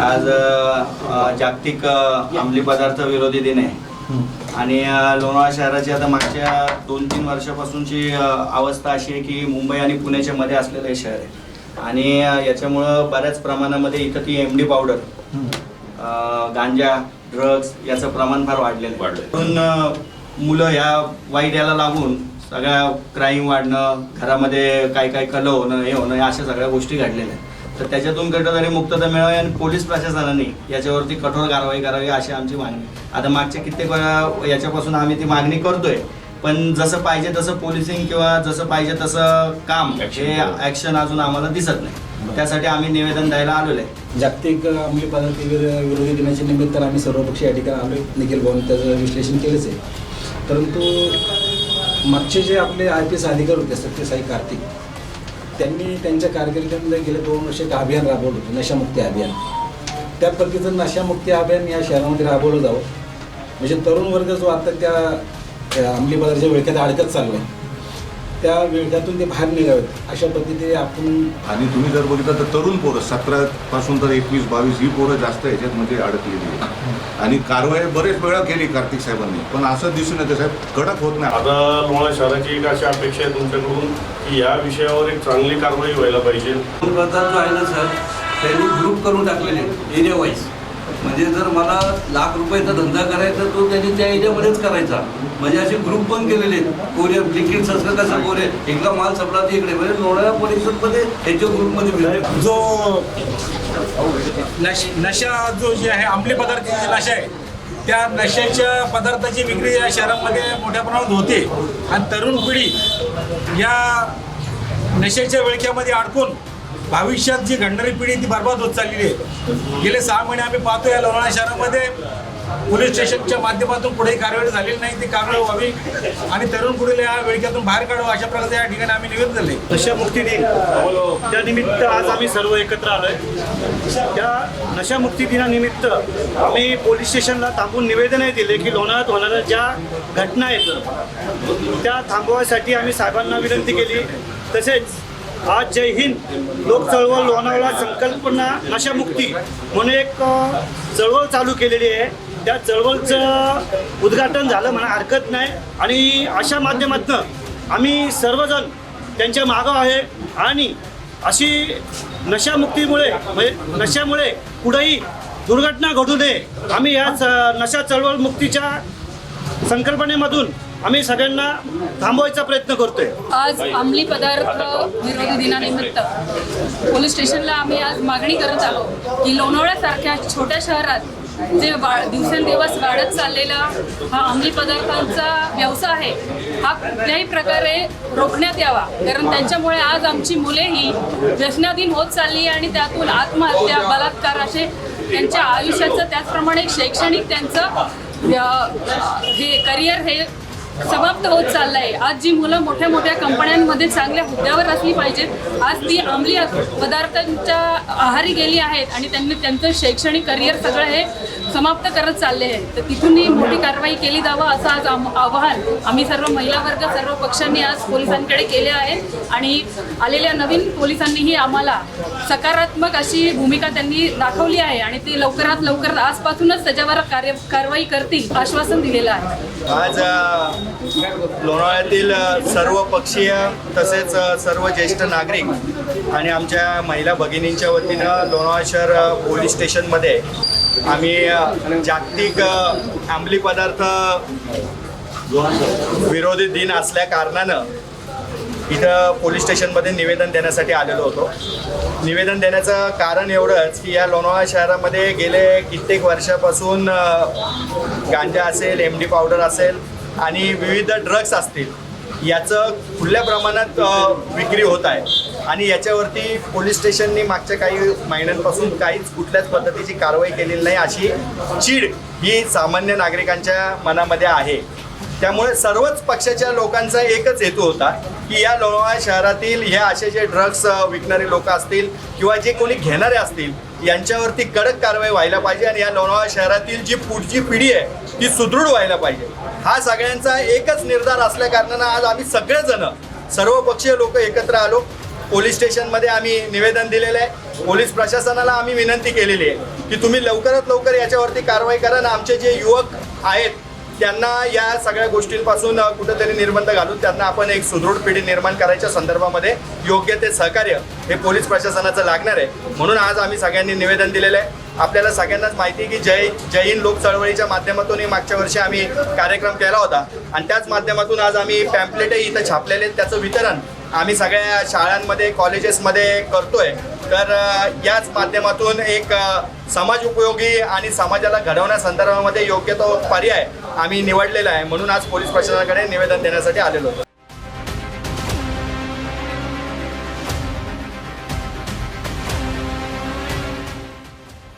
आज जागतिक अंमली पदार्थ विरोधी दिन आहे. आणि लोणावळा शहराची आता मागच्या दोन तीन वर्षापासूनची अवस्था अशी आहे की मुंबई आणि पुण्याच्या मध्ये असलेलं हे शहर आहे. आणि याच्यामुळं बऱ्याच प्रमाणामध्ये इथं ती एम डी पावडर गांजा ड्रग्ज याचं प्रमाण फार वाढलेलं आहे. वाढलंय. म्हणून मुलं ह्या वाईट याला लागून सगळ्या क्राईम वाढणं घरामध्ये काय काय कलं होणं हे होणं अशा सगळ्या गोष्टी घडलेल्या आहेत. तर त्याच्यातून कुठेतरी मुक्तता मिळावी आणि पोलीस प्रशासनाने याच्यावरती कठोर कारवाई करावी अशी आमची मागणी आता मागच्या कित्येक वेळा याच्यापासून आम्ही ती मागणी करतोय पण जसं पाहिजे तसं पोलिसिंग किंवा जसं पाहिजे तसं काम. हे ऍक्शन अजून आम्हाला दिसत नाही. त्यासाठी आम्ही निवेदन द्यायला आलेलो आहे. जागतिक अंमली पदार्थ विर- विरोधी दिनाच्या निमित्तानं आम्ही सर्वपक्षी या ठिकाणी आलो निखिल भाऊन त्याचं विश्लेषण केलंच आहे. परंतु मागचे जे आपले आय पी एस अधिकारी होते सत्यसाई कार्तिक त्यांनी त्यांच्या कारकिर्दीमध्ये गेले दोन वर्ष एक अभियान राबवलं होतं नशामुक्ती अभियान. त्या पद्धतीचं नशामुक्ती अभियान या शहरामध्ये राबवलं जावं. म्हणजे तरुण वर्ग जो आता त्या अंमली पदार्थाच्या विळख्यात अडकत चाललाय. त्या विळख्यातून ते बाहेर निघावेत. अशा पद्धतीने आपण आणि तुम्ही जर बघितलं तर तरुण पोरं सतरा पासून तर एकवीस बावीस ही पोरं जास्त ह्याच्यामध्ये अडकलेली आहेत. आणि कारवाई बरेच वेळा केली कार्तिक साहेबांनी. पण असं दिसून येतं साहेब कडक होत नाही. आता लोणावळा शहराची एक अशी अपेक्षा आहे तुमच्याकडून की या विषयावर एक चांगली कारवाई व्हायला पाहिजे. जो आहे ना सर त्यांनी ग्रुप करून टाकलेले एरिया वाईज म्हणजे जर मला लाख रुपयाचा धंदा करायचा तो त्यांनी त्या एरियामध्येच करायचा. म्हणजे असे ग्रुप पण केलेले आहेत. कोरिया लिक्विड सस्क कसं कोरे एकदा माल सपला ते इकडे. म्हणजे लोणाळा परिसरमध्ये त्यांच्या ग्रुपमध्ये मिळाले जो नश नशा जो जे आहे अंमली पदार्थाची नशा आहे त्या नशाच्या पदार्थाची विक्री या शहरामध्ये मोठ्या प्रमाणात होते. आणि तरुण पिढी या नशेच्या विळख्यामध्ये अडकून भविष्यात जी घडणारी पिढी ती बर्बाद होत चाललेली आहे. गेले सहा महिने आम्ही पाहतो या लोणावळा शहरामध्ये. पोलीस स्टेशनच्या माध्यमातून कुठेही कारवाई झालेली नाही ती कारवाई व्हावी आणि तरुण पुढील या वेळक्यातून बाहेर काढावं अशा प्रकारचे या ठिकाणी आम्ही निवेदन दिले नशामुक्ती दिन. त्यानिमित्त आज आम्ही सर्व एकत्र आलोय. त्या नशामुक्ती दिनानिमित्त आम्ही पोलीस स्टेशनला थांबून निवेदनही दिले की लोणावळ्यात होणाऱ्या ज्या घटना आहेत त्या थांबवायसाठी आम्ही साहेबांना विनंती केली. तसेच आज जय हिंद. लोक चळवळ लोणावळा संकल्पना नशामुक्ती म्हणून एक चळवळ चालू केलेली आहे. त्या चळवळचं उद्घाटन झालं म्हणा हरकत नाही. आणि अशा माध्यमातून आम्ही सर्वजण त्यांच्या मागं आहे. आणि अशी नशामुक्तीमुळे म्हणजे नशामुळे कुठेही दुर्घटना घडू नये. आम्ही या च- नशा चळवळ मुक्तीच्या संकल्पनेमधून आम्ही सगळ्यांना थांबवायचा प्रयत्न करतोय. आज अंमली पदार्थ विरोधी दिनानिमित्त पोलीस स्टेशनला आम्ही आज मागणी करत आलो की लोणावळ्यासारख्या छोट्या शहरात जे वा दिवसेंदिवस वाढत चाललेला हा अंमली पदार्थांचा व्यवसाय आहे हा कुठल्याही प्रकारे रोखण्यात यावा. कारण त्यांच्यामुळे आज आमची मुले ही व्यसनाधीन होत चालली आहे आणि त्यातून आत्महत्या बलात्कार असे त्यांच्या आयुष्याचं त्याचप्रमाणे शैक्षणिक त्यांचं हे करिअर हे समाप्त होत चाललंय. आज जी मुलं मोठ्या मोठ्या कंपन्यांमध्ये चांगल्या हुद्द्यावर असली पाहिजेत आज ती अंमली पदार्थांच्या आहारी गेली आहेत आणि त्यांनी त्यांचं शैक्षणिक करिअर सगळं हे समाप्त करत चालले आहे तर तिथूनही मोठी कारवाई केली जावं असं आज आवाहन आम्ही सर्व महिला वर्ग सर्व पक्षांनी आज पोलिसांकडे केले आहे. आणि आलेल्या नवीन पोलिसांनीही आम्हाला सकारात्मक अशी भूमिका त्यांनी दाखवली आहे आणि ती लवकरात लवकर आजपासूनच त्याच्यावर कार्य कारवाई करतील आश्वासन दिलेलं आहे. आज लोणावळ्यातील सर्व पक्षीय तसेच सर्व ज्येष्ठ नागरिक आणि आमच्या महिला भगिनींच्या वतीनं लोणावळा शहर पोलीस स्टेशनमध्ये आम्ही जागतिक आंबली अंमली पदार्थ विरोधी दिन असल्या कारणानं इथं पोलीस स्टेशनमध्ये निवेदन देण्यासाठी आलेलो होतो. निवेदन देण्याचं कारण एवढंच की या लोणावळा शहरामध्ये गेले कित्येक वर्षापासून गांजा असेल एम डी पावडर असेल आणि विविध ड्रग्स असतील याचं खुल्या प्रमाणात विक्री होत आहे. आणि याच्यावरती पोलीस स्टेशननी मागच्या काही महिन्यांपासून काहीच कुठल्याच पद्धतीची कारवाई केलेली नाही. अशी चीड ही सामान्य नागरिकांच्या मनामध्ये आहे. त्यामुळे सर्वच पक्षाच्या लोकांचा एकच हेतू होता की या लोणावळा शहरातील ह्या असे जे ड्रग्स विकणारे लोक असतील किंवा जे कोणी घेणारे असतील यांच्यावरती कडक कारवाई व्हायला पाहिजे आणि या लोणावळा शहरातील जी पुढची पिढी आहे ती सुदृढ व्हायला पाहिजे. हा सगळ्यांचा एकच निर्धार असल्या कारणानं आज आम्ही सगळेजण सर्वपक्षीय लोक एकत्र आलो. पोलीस स्टेशनमध्ये आम्ही निवेदन दिलेलं आहे. पोलीस प्रशासनाला आम्ही विनंती केलेली आहे की तुम्ही लवकरात लवकर याच्यावरती कारवाई करा आणि आमचे जे युवक आहेत त्यांना या सगळ्या गोष्टींपासून कुठंतरी निर्बंध घालून त्यांना आपण एक सुदृढ पिढी निर्माण करायच्या संदर्भामध्ये योग्य ते सहकार्य हे पोलीस प्रशासनाचं लागणार आहे. म्हणून आज आम्ही सगळ्यांनी निवेदन दिलेलं आहे. आपल्याला सगळ्यांनाच माहिती आहे की जय जय हिंद लोक चळवळीच्या माध्यमातूनही मागच्या वर्षी आम्ही कार्यक्रम केला होता. आणि त्याच माध्यमातून आज आम्ही पॅम्पलेटही इथं छापलेले आहेत. त्याचं वितरण आम्ही सगळ्या शाळांमध्ये कॉलेजेसमध्ये करतोय. तर याच माध्यमातून एक समाज उपयोगी आणि समाजाला घडवण्यासंदर्भामध्ये योग्य तो पर्याय आम्ही निवडलेला आहे. म्हणून आज पोलीस प्रशासनाकडे निवेदन देण्यासाठी आलेलो होतो